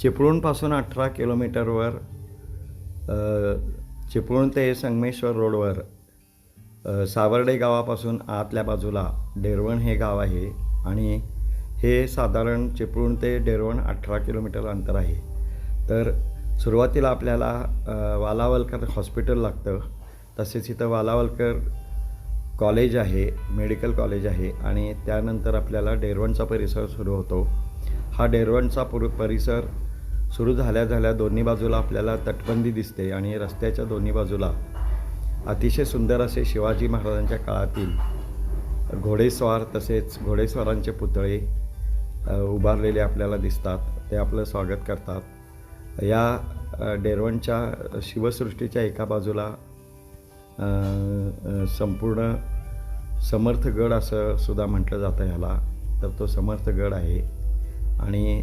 चिपळूणपासून अठरा किलोमीटरवर चिपळूण ते संगमेश्वर रोडवर सावर्डे गावापासून आतल्या बाजूला डेरवण हे गाव आहे आणि हे साधारण चिपळूण ते डेरवण अठरा किलोमीटर अंतर आहे. तर सुरुवातीला आपल्याला वालावलकर हॉस्पिटल लागतं. तसेच इथं वालावलकर कॉलेज आहे मेडिकल कॉलेज आहे आणि त्यानंतर आपल्याला डेरवणचा परिसर सुरू होतो. हा डेरवणचा पुर परिसर सुरू झाल्या झाल्या दोन्ही बाजूला आपल्याला तटबंदी दिसते आणि रस्त्याच्या दोन्ही बाजूला अतिशय सुंदर असे शिवाजी महाराजांच्या काळातील घोडेस्वार तसेच घोडेस्वारांचे पुतळे उभारलेले आपल्याला दिसतात. ते आपलं स्वागत करतात. या डेरवणच्या शिवसृष्टीच्या एका बाजूला संपूर्ण समर्थगड असं सुद्धा म्हटलं जातं ह्याला. तर तो समर्थगड आहे. आणि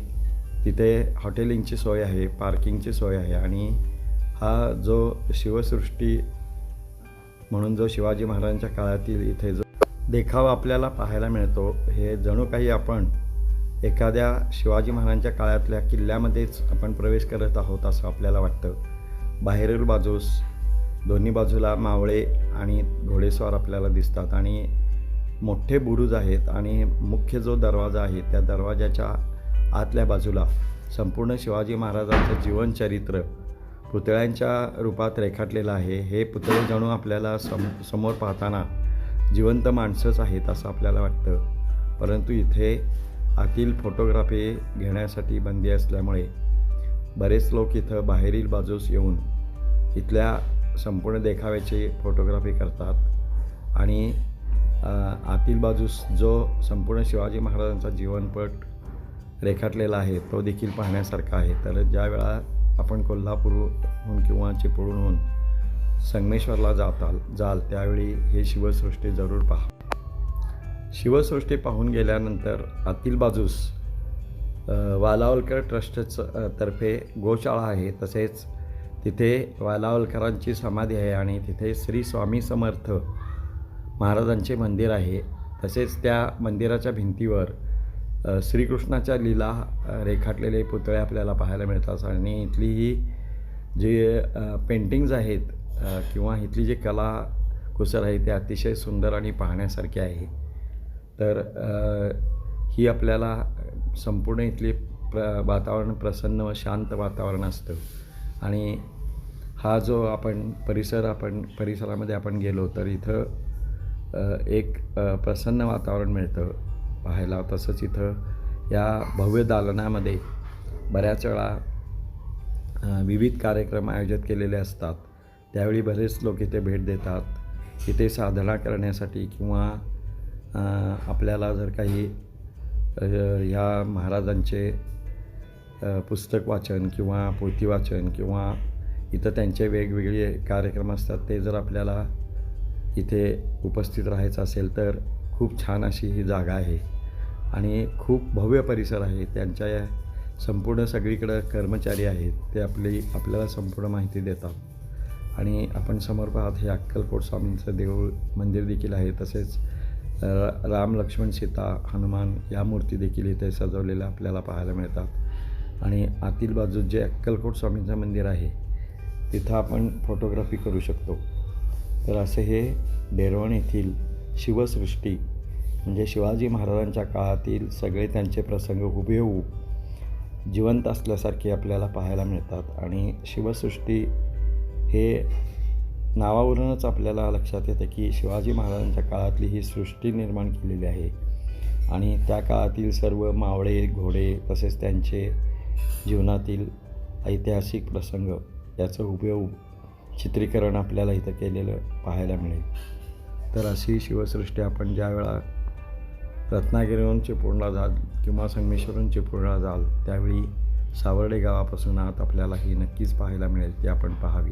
तिथे हॉटेलिंगची सोय आहे पार्किंगची सोय आहे आणि हा जो शिवसृष्टी म्हणून जो शिवाजी महाराजांच्या काळातील इथे जो देखावा आपल्याला पाहायला मिळतो हे जणू काही आपण एखाद्या शिवाजी महाराजांच्या काळातल्या किल्ल्यामध्येच आपण प्रवेश करत आहोत असं आपल्याला वाटतं. बाहेरील बाजूस दोन्ही बाजूला मावळे आणि घोडेस्वार आपल्याला दिसतात आणि मोठे बुरुज आहेत आणि मुख्य जो दरवाजा आहे त्या दरवाजाच्या आतल्या बाजूला. संपूर्ण शिवाजी महाराजांचं जीवनचरित्र पुतळ्यांच्या रूपात रेखाटलेलं आहे. हे पुतळे जणू आपल्याला सम समोर पाहताना जिवंत माणसंच आहेत असं आपल्याला वाटतं. परंतु इथे आतील फोटोग्राफी घेण्यासाठी बंदी असल्यामुळे बरेच लोक इथं बाहेरील बाजूस येऊन इथल्या संपूर्ण देखाव्याची फोटोग्राफी करतात. आणि आतील बाजूस जो संपूर्ण शिवाजी महाराजांचा जीवनपट रेखाटलेला आहे तो देखील पाहण्यासारखा आहे. तर ज्या वेळा आपण कोल्हापूरहून किंवा चिपळूणहून संगमेश्वरला जाताल जाल त्यावेळी हे शिवसृष्टी जरूर पहा. शिवसृष्टी पाहून गेल्यानंतर आतील बाजूस वालावलकर ट्रस्टचं तर्फे गोशाळा आहे. तसेच तिथे वालावलकरांची समाधी आहे आणि तिथे श्री स्वामी समर्थ महाराजांचे मंदिर आहे. तसेच त्या मंदिराच्या भिंतीवर श्रीकृष्णाच्या लीला रेखाटलेले पुतळे आपल्याला पाहायला मिळतात. आणि इथली ही जी पेंटिंग्ज आहेत किंवा इथली जी कला कुसर आहे ते अतिशय सुंदर आणि पाहण्यासारखी आहे. तर ही आपल्याला संपूर्ण इथली प्र वातावरण प्रसन्न व शांत वातावरण असतं. आणि हा जो आपण परिसर आपण परिसरामध्ये आपण गेलो तर इथं एक प्रसन्न वातावरण मिळतं. पाहायला तसंच इथं या भव्य दालनामध्ये बऱ्याच वेळा विविध कार्यक्रम आयोजित केलेले असतात. त्यावेळी बरेच लोक इथे भेट देतात. इथे साधना करण्यासाठी किंवा आपल्याला जर काही ह्या महाराजांचे पुस्तक वाचन किंवा पोथी वाचन किंवा इथं त्यांचे वेगवेगळे कार्यक्रम असतात ते जर आपल्याला इथे उपस्थित राहायचं असेल तर खूप छान अशी ही जागा आहे. आणि खूप भव्य परिसर आहे. त्यांच्या या संपूर्ण सगळीकडं कर्मचारी आहेत. ते आपली आपल्याला संपूर्ण माहिती देतात. आणि आपण समोर पाहत हे अक्कलकोट स्वामींचं देऊळ मंदिर देखील आहे. तसेच राम लक्ष्मण सीता हनुमान या मूर्ती देखील इथे सजवलेल्या आपल्याला पाहायला मिळतात. आणि आतील बाजूत जे अक्कलकोट स्वामींचं मंदिर आहे तिथं आपण फोटोग्राफी करू शकतो. तर असे हे डेरवण येथील शिवसृष्टी म्हणजे शिवाजी महाराजांच्या काळातील सगळे त्यांचे प्रसंग हुबेहूब जिवंत असल्यासारखे आपल्याला पाहायला मिळतात. आणि शिवसृष्टी हे नावावरूनच आपल्याला लक्षात येतं की शिवाजी महाराजांच्या काळातली ही सृष्टी निर्माण केलेली आहे. आणि त्या काळातील सर्व मावळे घोडे तसेच त्यांचे जीवनातील ऐतिहासिक प्रसंग याचं हुबेहूब चित्रीकरण आपल्याला इथं केलेलं पाहायला मिळेल. तर अशी शिवसृष्टी आपण ज्या वेळा रत्नागिरीहून चिपळूणला जाल किंवा संगमेश्वरून चिपळूणला जाल त्यावेळी सावर्डे गावापासून आत आपल्याला ही नक्कीच पाहायला मिळेल ती आपण पाहावी.